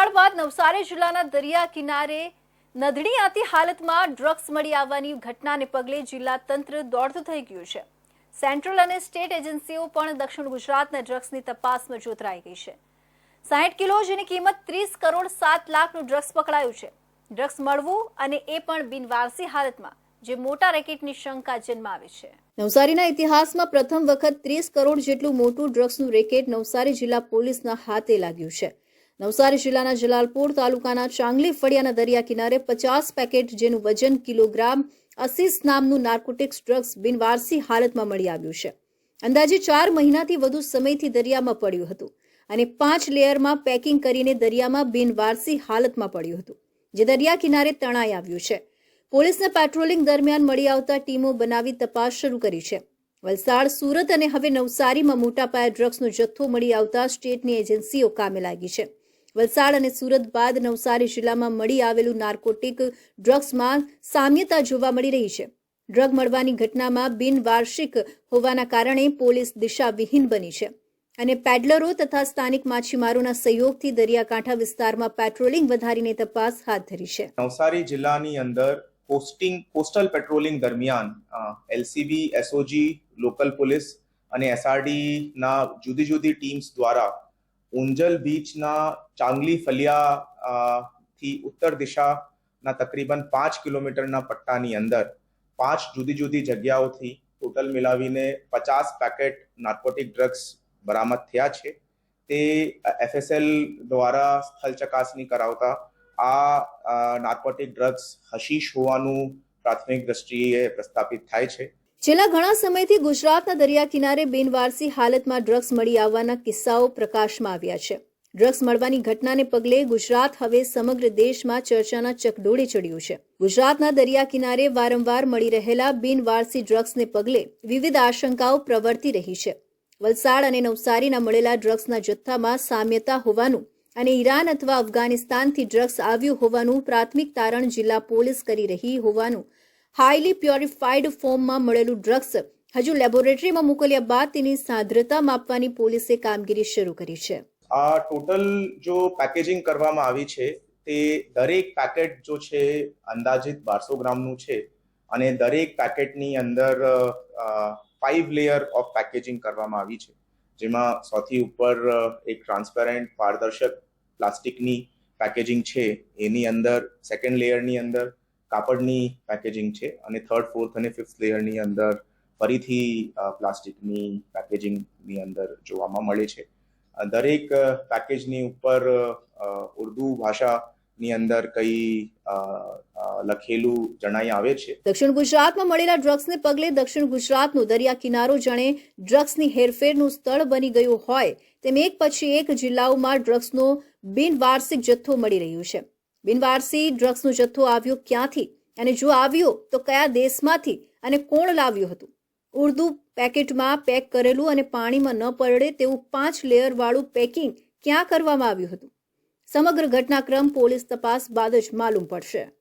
વલસાડ બાદ નવસારી જિલ્લાના દરિયા કિનારે નધડીયાતી હાલતમાં ડ્રગ્સ મળી આવવાની ઘટનાને પગલે જિલ્લા તંત્ર દોડતું થઈ ગયું છે. સેન્ટ્રલ અને સ્ટેટ એજન્સીઓ પણ દક્ષિણ ગુજરાતના ડ્રગ્સની તપાસમાં જોતરાઈ ગઈ છે. સાહીઠ કિલો જેની કિંમત ત્રીસ કરોડ સાત લાખનું ડ્રગ્સ પકડાયું છે. ડ્રગ્સ મળવું અને એ પણ બિનવારસી હાલતમાં, જે મોટા રેકેટની શંકા જન્માવે છે. નવસારીના ઇતિહાસમાં પ્રથમ વખત ત્રીસ કરોડ જેટલું મોટું ડ્રગ્સનું રેકેટ નવસારી જિલ્લા પોલીસના હાથે લાગ્યું છે. નવસારી જિલ્લાના જલાલપોર તાલુકાના ચાંગલી ફળિયાના દરિયા કિનારે પચાસ પેકેટ જેનું વજન કિલોગ્રામ અસીસ નામનું નાર્કોટિક્સ ડ્રગ્સ બિનવારસી હાલતમાં મળી આવ્યું છે. અંદાજે ચાર મહિનાથી વધુ સમયથી દરિયામાં પડ્યું હતું અને પાંચ લેયરમાં પેકિંગ કરીને દરિયામાં બિનવારસી હાલતમાં પડ્યું હતું, જે દરિયા કિનારે તણાઈ આવ્યું છે. પોલીસને પેટ્રોલિંગ દરમિયાન મળી આવતા ટીમો બનાવી તપાસ શરૂ કરી છે. વલસાડ, સુરત અને હવે નવસારીમાં મોટા પાયે ડ્રગ્સનો જથ્થો મળી આવતા સ્ટેટની એજન્સીઓ કામે લાગી છે. વલસાડ અને સુરત બાદ નવસારી જિલ્લામાં મળી આવેલું નાર્કોટિક ડ્રગ્સમાં સામ્યતા જોવા મળી રહી છે. ડ્રગ મળવાની ઘટનામાં બિનવાર્ષિક હોવાના કારણે પોલીસ દિશાવિહીન બની છે. અને પેડલરો તથા સ્થાનિક માછીમારોના સહયોગથી દરિયાકાંઠા વિસ્તારમાં પેટ્રોલિંગ વધારીને તપાસ હાથ ધરી છે. નવસારી જિલ્લાની અંદર પોસ્ટિંગ, પોસ્ટલ પેટ્રોલિંગ દરમિયાન એલસીબી, એસઓજી, લોકલ પોલીસ અને એસઆરડી ના જુદી જુદી ટીમ્સ દ્વારા ઉંજલ બીચના ચાંગલી ફલિયા થી ઉત્તર દિશાના તકરીબન પાંચ કિલોમીટરના પટ્ટાની અંદર પાંચ જુદી જુદી જગ્યાઓથી ટોટલ મિલાવીને પચાસ પેકેટ નાર્કોટિક ડ્રગ્સ બરામદ થયા છે. તે એફએસએલ દ્વારા સ્થળ ચકાસણી કરાવતા આ નાર્કોટિક ડ્રગ્સ હશીશ હોવાનું પ્રાથમિક દ્રષ્ટિએ પ્રસ્થાપિત થાય છે. છેલ્લા ઘણા સમયથી ગુજરાતના દરિયા કિનારે બિનવારસી હાલતમાં ડ્રગ્સ મળી આવવાના કિસ્સાઓ પ્રકાશમાં આવ્યા છે. ડ્રગ્સ મળવાની ઘટનાને પગલે ગુજરાત હવે સમગ્ર દેશમાં ચર્ચાના ચકડોળે ચડ્યું છે. ગુજરાતના દરિયા કિનારે વારંવાર મળી રહેલા બિનવારસી ડ્રગ્સને પગલે વિવિધ આશંકાઓ પ્રવર્તી રહી છે. વલસાડ અને નવસારીના મળેલા ડ્રગ્સના જથ્થામાં સામ્યતા હોવાનું અને ઈરાન અથવા અફઘાનિસ્તાનથી ડ્રગ્સ આવ્યું હોવાનું પ્રાથમિક તારણ જિલ્લા પોલીસ કરી રહી હોવાનું હાઈલી પ્યોરિફાઈડ ફોર્મમાં મળેલું ડ્રગ્સ હજુ લેબોરેટરીમાં મોકલ્યા બાદ તેની સાંદ્રતા માપવાની પોલીસે કામગીરી શરૂ કરી છે. આ ટોટલ જો પેકેજિંગ કરવામાં આવી છે, તે દરેક પેકેટ જો છે, અંદાજિત બારસો ગ્રામનું છે અને દરેક પેકેટની અંદર ફાઇવ લેયર ઓફ પેકેજિંગ કરવામાં આવી છે. જેમાં સૌથી ઉપર એક ટ્રાન્સપેરન્ટ પારદર્શક પ્લાસ્ટિકની પેકેજિંગ છે. એની અંદર સેકન્ડ લેયરની અંદર કાપડની પેકેજિંગ છે અને થર્ડ ફોર્થ અને ફિફ્થ લેયરની અંદર ફરીથી પ્લાસ્ટિકની પેકેજિંગની અંદર જોવામાં મળે છે. દરેક પેકેજની ઉપર ઉર્દુ ભાષા ભાષાની અંદર કઈ લખેલું જણાઈ આવે છે. દક્ષિણ ગુજરાતમાં મળેલા ડ્રગ્સને પગલે દક્ષિણ ગુજરાતનો દરિયા કિનારો જાણે ડ્રગ્સની હેરફેરનું સ્થળ બની ગયું હોય તેમ એક પછી એક જિલ્લાઓમાં ડ્રગ્સનો બિનવાર્ષિક જથ્થો મળી રહ્યો છે. બિનવારસી ડ્રગ્સનો જથ્થો આવ્યો ક્યાંથી? અને જો આવ્યો, તો કયા દેશમાંથી અને કોણ લાવ્યું હતું? ઉર્દુ પેકેટમાં પેક કરેલું અને પાણીમાં ન પડે તેવું પાંચ લેયરવાળું પેકિંગ ક્યાં કરવામાં આવ્યું હતું? સમગ્ર ઘટનાક્રમ પોલીસ તપાસ બાદ જ માલુમ પડશે.